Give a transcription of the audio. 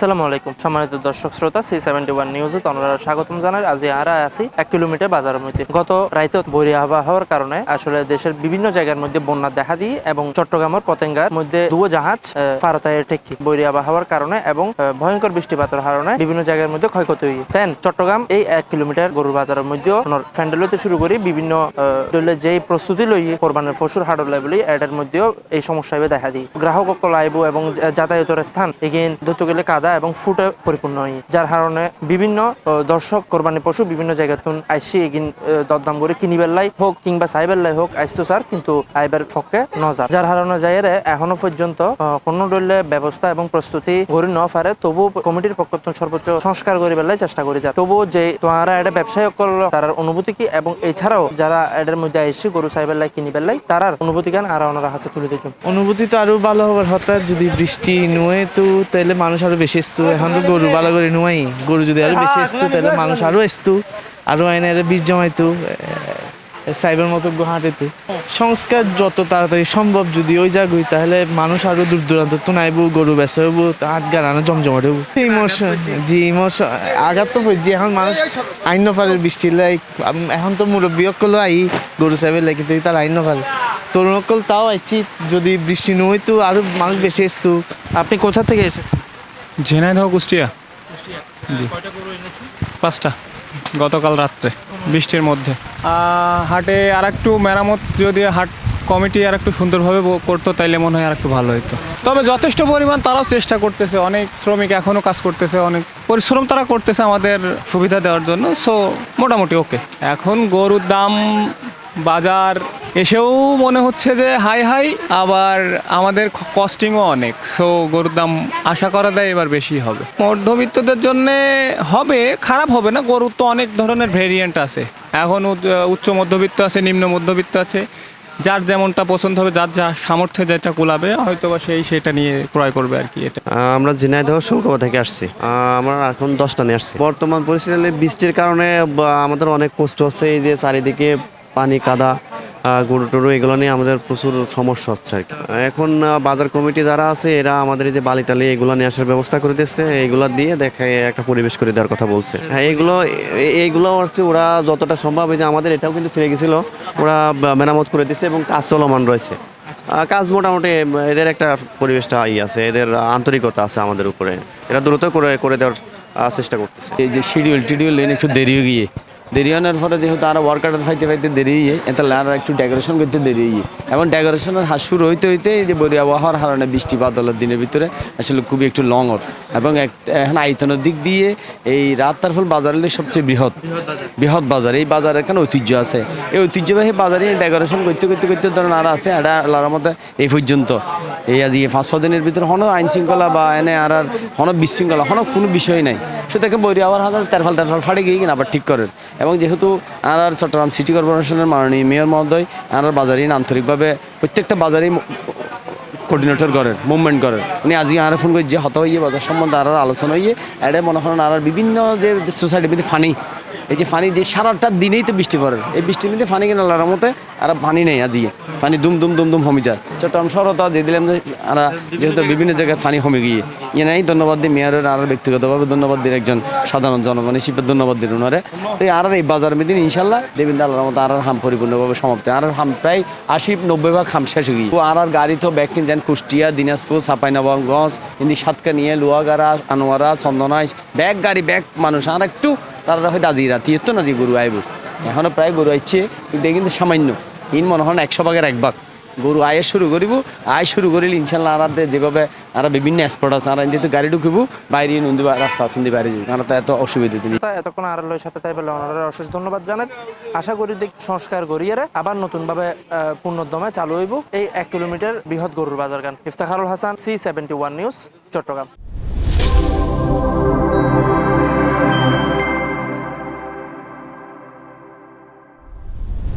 আসসালামু আলাইকুম। সম্মানিত দর্শক শ্রোতা সি সেভেন্টি ওয়ান নিউজে তোমরা স্বাগতম জানাই। আজ আরা আছি এক কিলোমিটার বাজারের মধ্যে। গত রাইতে বৈরী আবহাওয়ার কারণে আসলে দেশের বিভিন্ন জায়গার মধ্যে বন্যা দেখা দিয়ে এবং চট্টগ্রামের পতেঙ্গার মধ্যে দুও জাহাজ ফারতায় ঠেকি বৈরী আবহাওয়ার কারণে এবং ভয়ঙ্কর বৃষ্টিপাতের কারণে বিভিন্ন জায়গার মধ্যে ক্ষয়ক্ষতি হয়ে তেন চট্টগ্রাম এই এক কিলোমিটার গরুর বাজারের মধ্যেও ফ্যান্ডেল হতে শুরু করি বিভিন্ন যেই প্রস্তুতি লই কোরবানের পশুর হাডর লাইবলি এটার মধ্যেও এই সমস্যা দেখা দিই। গ্রাহক সকল আইব এবং যাতায়াতের স্থান এগেইন ধরতে গেলে কাদা এবং ফুটে পরিপূর্ণ হয়। যার কারণে বিভিন্ন দর্শক, কোরবানি পশু বিভিন্ন জায়গাতুন আইসি এগিন দরদাম করে লাই হোক কিংবা সাইবার লাই হোক আইসতো স্যার কিন্তু আইবার পক্ষে নজা যার কারণে যাইরে এখনও পর্যন্ত কোনো দলে ব্যবস্থা এবং প্রস্তুতি গড়ি ন পারে তবু কমিটির পক্ষ সর্বোচ্চ সংস্কার করিবার লাই চেষ্টা করে যা তবু যে তোমারা এটা ব্যবসায়ী করল তার অনুভূতি কি এবং এছাড়াও যারা এটার মধ্যে আইসি গরু কিনিবার লাই, তারার অনুভূতি গান আর ওনারা হাতে তুলে দিচ্ছেন অনুভূতি তো আরও ভালো হবার হঠাৎ যদি বৃষ্টি নুয়ে তো তাহলে মানুষ আরও বেশি আসতো এখন তো গরু ভালো করে নুয়াই। গরু যদি আরও বেশি আসতো তাহলে মানুষ আরও আসতো আরও আইনে আরও বীজ জমাইতো সাইবার মতো হাঁটেতো। সংস্কার যত তাড়াতাড়ি সম্ভব যদি ওই জায়গায় তাহলে মানুষ আরও দূর দূরান্ত তো নাইব গরু বেচা হব হাত গাড়ানো জমজমাট হব ইমোশন জি ইমোশন আঘাত তো হয়েছে এখন মানুষ আইন নফারের বৃষ্টি লাই এখন তো মুরব্বী অকল আই গরু সাইবের লাগে কিন্তু তার আইন নফার তরুণ অকল তাও আইছি যদি বৃষ্টি নয় তো আরও মানুষ বেশি আসতো আপনি কোথা থেকে এসেছেন? ঝিনাইদহ কুষ্টিয়া। জি। পাঁচটা। গতকাল রাত্রে বৃষ্টির মধ্যে। হাটে আর একটু মেরামত যদি হাট কমিটি আর একটু সুন্দরভাবে করতো তাইলে মনে হয় আর একটু ভালো হতো তবে যথেষ্ট পরিমাণ তারাও চেষ্টা করতেছে অনেক শ্রমিক এখনও কাজ করতেছে অনেক পরিশ্রম তারা করতেছে আমাদের সুবিধা দেওয়ার জন্য সো মোটামুটি ওকে। এখন গরুর দাম বাজার এসেও মনে হচ্ছে যে হাই হাই, আবার আমাদের কস্টিংও অনেক। সো গরুর দাম আশা করা যায় এবার বেশি হবে। মধ্যবিত্তদের জন্য হবে, খারাপ হবে না, গরুর তো অনেক ধরনের ভেরিয়েন্ট আছে। এখন উচ্চ- মধ্যবিত্ত আছে, নিম্ন মধ্যবিত্ত আছে। যার যেমনটা পছন্দ হবে, যার যা সামর্থ্যে যেটা কুলাবে হয়তো বা সেই সেটা নিয়ে ক্রয় করবে আর কি এটা। আমরা ঝিনাইদহ শৌকবা থেকে আসছি। আমরা এখন দশটা নিয়ে আসছি। বর্তমান পরিস্থিতি বৃষ্টির কারণে আমাদের অনেক কষ্ট হচ্ছে, এই যে চারিদিকে পানি কাদা। গরু টরু এগুলো নিয়ে আমাদের প্রচুর সমস্যা হচ্ছে আর কি। এখন বাজার কমিটি যারা আছে, এরা আমাদের এই যে বালি টালি এগুলো নিয়ে আসার ব্যবস্থা করে দিচ্ছে। এইগুলো দিয়ে দেখে একটা পরিবেশ করে দেওয়ার কথা বলছে। হ্যাঁ এইগুলো এইগুলো হচ্ছে ওরা যতটা সম্ভব যে আমাদের এটাও কিন্তু ফিরে গেছিল। ওরা মেরামত করে দিচ্ছে এবং কাজ চলমান রয়েছে। কাজ মোটামুটি এদের একটা পরিবেশটা ই আছে, এদের আন্তরিকতা আছে আমাদের উপরে। এরা দ্রুত করে করে দেওয়ার চেষ্টা করতেছে। এই যে শিডিউল টিডিউল একটু দেরি হয়ে গিয়ে। দেরি হওয়ার পরে যেহেতু আরও ওয়ার্কার ফাইতে ফাইতে দেরি হয়ে এতে আর একটু ডেকোরেশন করতে দেরি হয়ে এবং ডেকোরেশনের হাত শুরু হইতে হইতে এই যে বরি আবহাওয়ার কারণে বৃষ্টি বাদলের দিনের ভিতরে আসলে খুবই একটু লং ওর এবং এখন আয়তনের দিক দিয়ে এই রাত তারফল বাজার হলে সবচেয়ে বৃহৎ বৃহৎ বাজার। এই বাজারের এখানে ঐতিহ্য আছে। এই ঐতিহ্যবাহী বাজারে ডেকোরেশন করতে করতে করতে ধরেন আর আছে, এটা আল্লাহর মধ্যে এই পর্যন্ত। এই আজ পাঁচ ছ দিনের ভিতরে হনো আইন শৃঙ্খলা বা এনে আর আর হনো বিশৃঙ্খলা হনো কোনো বিষয় নাই। সেটাকে বৈরি আবার হাজার তেরফাল তেরফাল ফাড়ে গিয়ে কিনা, আবার ঠিক করেন। এবং যেহেতু আর চট্টগ্রাম সিটি কর্পোরেশনের মাননীয় মেয়র মহোদয় আনার বাজারই আন্তরিকভাবে প্রত্যেকটা বাজারেই কোর্ডিনেটর করেন মুভমেন্ট করেন। উনি আজকে আর ফোন করে যে হত হইয়ে বাজার সম্বন্ধে আর আলোচনা হইয়ে এটা মনে আর আর বিভিন্ন যে সোসাইটির মধ্যে ফানি এই যে ফানি, যে সারাটা দিনেই তো বৃষ্টি পড়ে। এই বৃষ্টির মধ্যে ফানি কিনা? আল্লাহর মতে আর পানি নেই আজকে পানি দুম দুম দুম দুম হমি যায়। চট্টগ্রাম শহরত যে দিলাম আর যেহেতু বিভিন্ন জায়গায় ফানি হমে গিয়ে। ইয়ে নাই, ধন্যবাদ দিই মেয়রের আর ব্যক্তিগতভাবে ধন্যবাদ দিই একজন সাধারণ জনগণ হিসেবে ধন্যবাদ দিন ওনারে। তো আর এই বাজার মেদিন ইনশাল্লাহ দেবিন আল্লাহর মতো আর হাম পরিপূর্ণভাবে সমাপ্ত আর হাম প্রায় আশি নব্বই ভাগ হাম শেষ হয়ে আর আর গাড়ি তো ব্যাগ যান কুষ্টিয়া, দিনাজপুর চাপাইনবাবগঞ্জ ইন্দি সাতকা নিয়ে লোয়াগাড়া আনোয়ারা, চন্দনাইশ ব্যাগ গাড়ি ব্যাগ মানুষ। আর একটু তারা হয়তো আজি রাতি তো না যে গরু আইব। এখনও প্রায় গরু আইছে, কিন্তু কিন্তু সামান্য। ইন মনে হয় একশো ভাগের এক ভাগ। গরু আয় শুরু করিব আয় শুরু করিলে ইনশাল্লাহ আর যেভাবে আর বিভিন্ন স্পট আছে আর যেহেতু গাড়ি ঢুকিব, বাইরে নন্দী রাস্তা আছে নদী বাইরে যাব। কারণ তো এত অসুবিধা তা এতক্ষণ আর সাথে তাই বলে ওনারা অশেষ ধন্যবাদ জানাই। আশা করি দেখ, সংস্কার করিয়ে আবার নতুন ভাবে পূর্ণোদ্যমে চালু হইব। এই এক কিলোমিটার বৃহৎ গরুর বাজার গান। Iftakharul Hasan, C seventy one news, Chattogram.